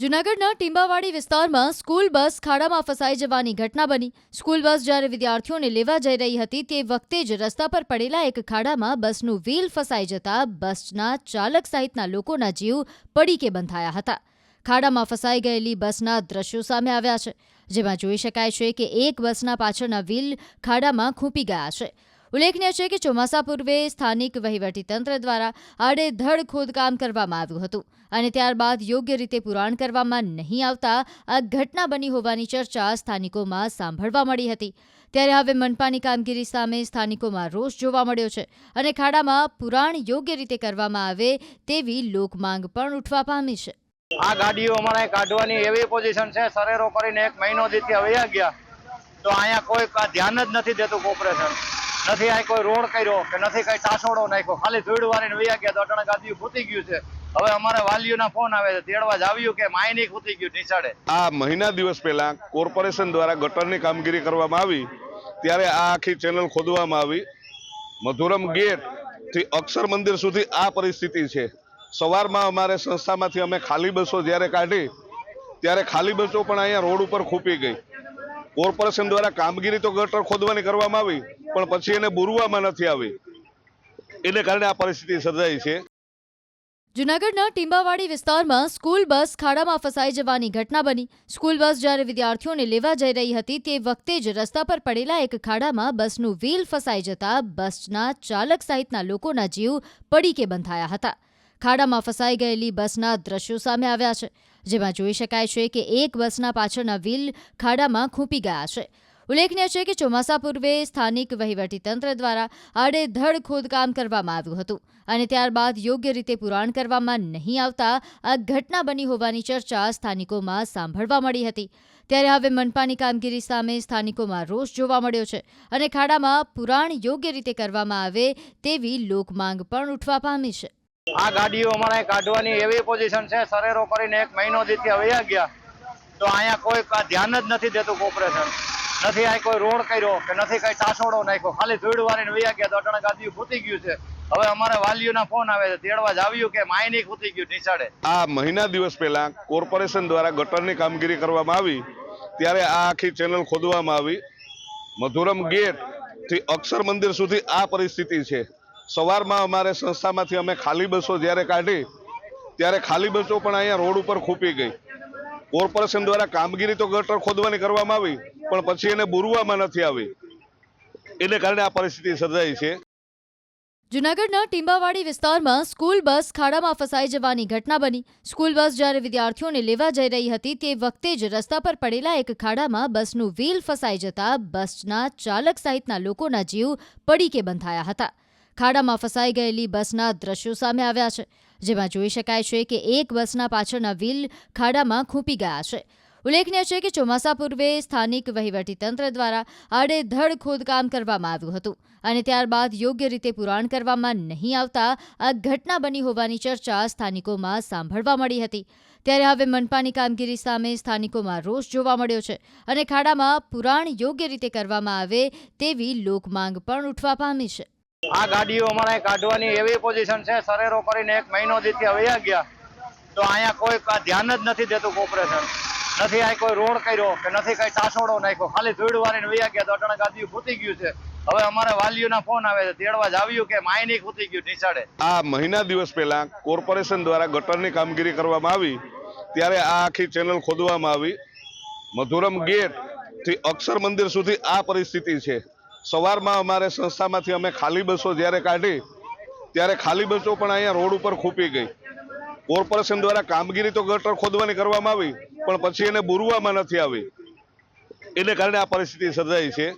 જૂનાગઢના ટીંબાવાડી વિસ્તારમાં school bus ખાડામાં ફસાઈ જવાની ઘટના બની. સ્કૂલ બસ જ્યારે વિદ્યાર્થીઓને લેવા જઈ રહી હતી તે વખતે જ રસ્તા પર પડેલા એક ખાડામાં બસનું વ્હીલ ફસાઈ જતા બસના ચાલક સહિતના લોકોના જીવ પડીકે બંધાયા હતા. ખાડામાં ફસાઈ ગયેલી બસના દ્રશ્યો સામે આવ્યા છે, જેમાં જોઈ શકાય છે કે એક બસના પાછળના વ્હીલ ખાડામાં ખૂંપી ગયા છે. ઉલ્લેખનીય છે કે ચોમાસા પૂર્વે સ્થાનિક વહીવટીતંત્ર દ્વારા આડેધડ ખોદકામ કરવામાં આવ્યું હતું અને ત્યારબાદ યોગ્ય રીતે પુરાણ કરવામાં નહીં આવતા આ ઘટના બની હોવાની ચર્ચા સ્થાનિકોમાં સાંભળવા મળી હતી. ત્યારે હવે મનપાની કામગીરી સામે સ્થાનિકોમાં રોષ જોવા મળ્યો છે અને ખાડામાં પુરાણ યોગ્ય રીતે કરવામાં આવે તેવી લોકમાંગ પણ ઉઠવા પામી છે. આ ગાડીઓ અમારે કાઢવાની એવી પોઝિશન છે, સરેરો કરીને એક મહિનો દીથી હવે ગયા. તો અહીંયા કોઈ ધ્યાન જ નથી દેતું કોર્પોરેશન. નથી આ કોઈ રોડ કર્યો કે નથી કઈ ટાસોડો નાખ્યો. ખાલી ધૂળ વાળીને વૈયા ગયા તો અટાણે ગાડીઓ ખૂતી ગયું છે. હવે અમારે વાલીઓના ફોન આવે છે, તેડવા જ આવ્યું કે માયની ખૂતી ગયું નિશાળે. આ મહિના દિવસ પહેલા કોર્પોરેશન દ્વારા ગટરની કામગીરી કરવામાં આવી, ત્યારે આ આખી ચેનલ ખોદવામાં આવી. મધુરમ ગેટથી અક્ષર મંદિર સુધી આ પરિસ્થિતિ છે. સવારમાં અમારે સંસ્થામાંથી અમે ખાલી બસો જ્યારે કાઢી, ત્યારે ખાલી બસો પણ અહીંયા રોડ ઉપર ખૂપી ગઈ. કોર્પોરેશન દ્વારા કામગીરી તો ગટર ખોદવાની કરવામાં આવી પણ પછી એને બોરવામાં નથી આવી. એને કારણે આ પરિસ્થિતિ સર્જાઈ છે. જૂનાગઢના ટીંબાવાડી વિસ્તારમાં સ્કૂલ બસ ખાડામાં ફસાઈ જવાની ઘટના બની. સ્કૂલ બસ જ્યારે વિદ્યાર્થીઓને લેવા જઈ રહી હતી તે વખતે જ રસ્તા પર પડેલા એક ખાડામાં બસનું વ્હીલ ફસાઈ જતા બસના ચાલક સહિતના લોકોના જીવ પડીકે બંધાયા હતા. ખાડામાં ફસાઈ ગયેલી બસના દ્રશ્યો સામે આવ્યા છે, જેમાં જોઈ શકાય છે કે એક બસના પાછળના વ્હીલ ખાડામાં ખૂંપી ગયા છે. ઉલ્લેખનીય છે કે ચોમાસા પૂર્વે સ્થાનિક વહીવટીતંત્ર દ્વારા આડેધડ ખોદકામ કરવામાં આવ્યું હતું અને ત્યારબાદ યોગ્ય રીતે પુરાણ કરવામાં નહીં આવતા આ ઘટના બની હોવાની ચર્ચા સ્થાનિકોમાં સાંભળવા મળી હતી. ત્યારે હવે મનપાની કામગીરી સામે સ્થાનિકોમાં રોષ જોવા મળ્યો છે અને ખાડામાં પુરાણ યોગ્ય રીતે કરવામાં આવે તેવી લોકમાંગ પણ ઉઠવા પામી છે. આ ગાડીઓ અમારે કાઢવાની એવી પોઝિશન છે, સરેરો કરીને એક મહિનો દીથી હવે ગયા. તો અહીંયા કોઈ ધ્યાન જ નથી દેતું કોર્પોરેશન નથી આ કોઈ રોડ કર્યો કે નથી કઈ ટાસોડો નાખ્યો. ખાલી ધૂળ વારીને વયા ગયા તો અટાણે ગાડીઓ ફૂટી ગયું છે. હવે અમારે વાલીઓના ફોન આવે છે. તેડવા જ આવ્યું કે માયની ખૂતી ગયું નિશાળે આ મહિના દિવસ પહેલા કોર્પોરેશન દ્વારા ગટરની કામગીરી કરવામાં આવી. ત્યારે આ આખી ચેનલ ખોદવામાં આવી. મધુરમ ગેટથી અક્ષર મંદિર સુધી આ પરિસ્થિતિ છે. સવારમાં અમારે સંસ્થામાંથી અમે ખાલી બસો જ્યારે કાઢી, ત્યારે ખાલી બસો પણ અહીંયા રોડ ઉપર ખૂપી ગઈ. કોર્પોરેશન દ્વારા કામગીરી તો ગટર ખોદવાની કરવામાં આવી. પણ પછી એને બુરવામાં નથી આવી. એને કારણે આ પરિસ્થિતિ સર્જાઈ છે. જૂનાગઢના ટીંબાવાડી વિસ્તારમાં સ્કૂલ બસ ખાડામાં ફસાઈ જવાની ઘટના બની. સ્કૂલ બસ જ્યારે વિદ્યાર્થીઓને લેવા જઈ રહી હતી તે વખતે જ રસ્તા પર પડેલા એક ખાડામાં બસનું વ્હીલ ફસાઈ જતા બસના ચાલક સહિતના લોકોના જીવ પડીકે બંધાયા હતા. ખાડામાં ફસાઈ ગયેલી બસના દ્રશ્યો સામે આવ્યા છે, જેમાં જોઈ શકાય છે કે એક બસના પાછળના વ્હીલ ખાડામાં ખૂંપી ગયા છે. ઉલ્લેખનીય છે કે ચોમાસા પૂર્વે સ્થાનિક વહીવટીતંત્ર દ્વારા આડેધડ ખોદકામ કરવામાં આવ્યું હતું અને ત્યારબાદ યોગ્ય રીતે પુરાણ કરવામાં નહીં આવતા આ ઘટના બની હોવાની ચર્ચા સ્થાનિકોમાં સાંભળવા મળી હતી. ત્યારે હવે મનપાની કામગીરી સામે સ્થાનિકોમાં રોષ જોવા મળ્યો છે અને ખાડામાં પુરાણ યોગ્ય રીતે કરવામાં આવે તેવી લોકમાંગ પણ ઉઠવા પામી છે. આ ગાડીઓ અમારે કાઢવાની એવી પોઝિશન છે, સરેરો કરીને એક મહિનો દીથી હવે ગયા, તો અહીંયા કોઈ ધ્યાન જ નથી દેતું કોર્પોરેશન નથી આ કોઈ રોડ કર્યો કે નથી કઈ ટાસોડો નાખ્યો. ખાલી ધૂળ વાળીને વૈયા ગયા તો અટણ ગાડીઓ ફૂટી ગયું છે. હવે અમારે વાલીઓના ફોન આવે છે, તેડવા જ આવ્યું કે માયની ખૂતી ગયું, નિશાળે. આ મહિના દિવસ પહેલા કોર્પોરેશન દ્વારા ગટરની કામગીરી કરવામાં આવી, ત્યારે આ આખી ચેનલ ખોદવામાં આવી. મધુરમ ગેટથી અક્ષર મંદિર સુધી આ પરિસ્થિતિ છે. સવારમાં અમારે સંસ્થામાંથી અમે ખાલી બસો જ્યારે કાઢી, ત્યારે ખાલી બસો પણ અહીંયા રોડ ઉપર ખૂપી ગઈ. કોર્પોરેશન દ્વારા કામગીરી તો ગટર ખોદવાની કરવામાં આવી પણ પછી એને બુરવામાં નથી આવી. એને કારણે આ પરિસ્થિતિ સર્જાઈ છે.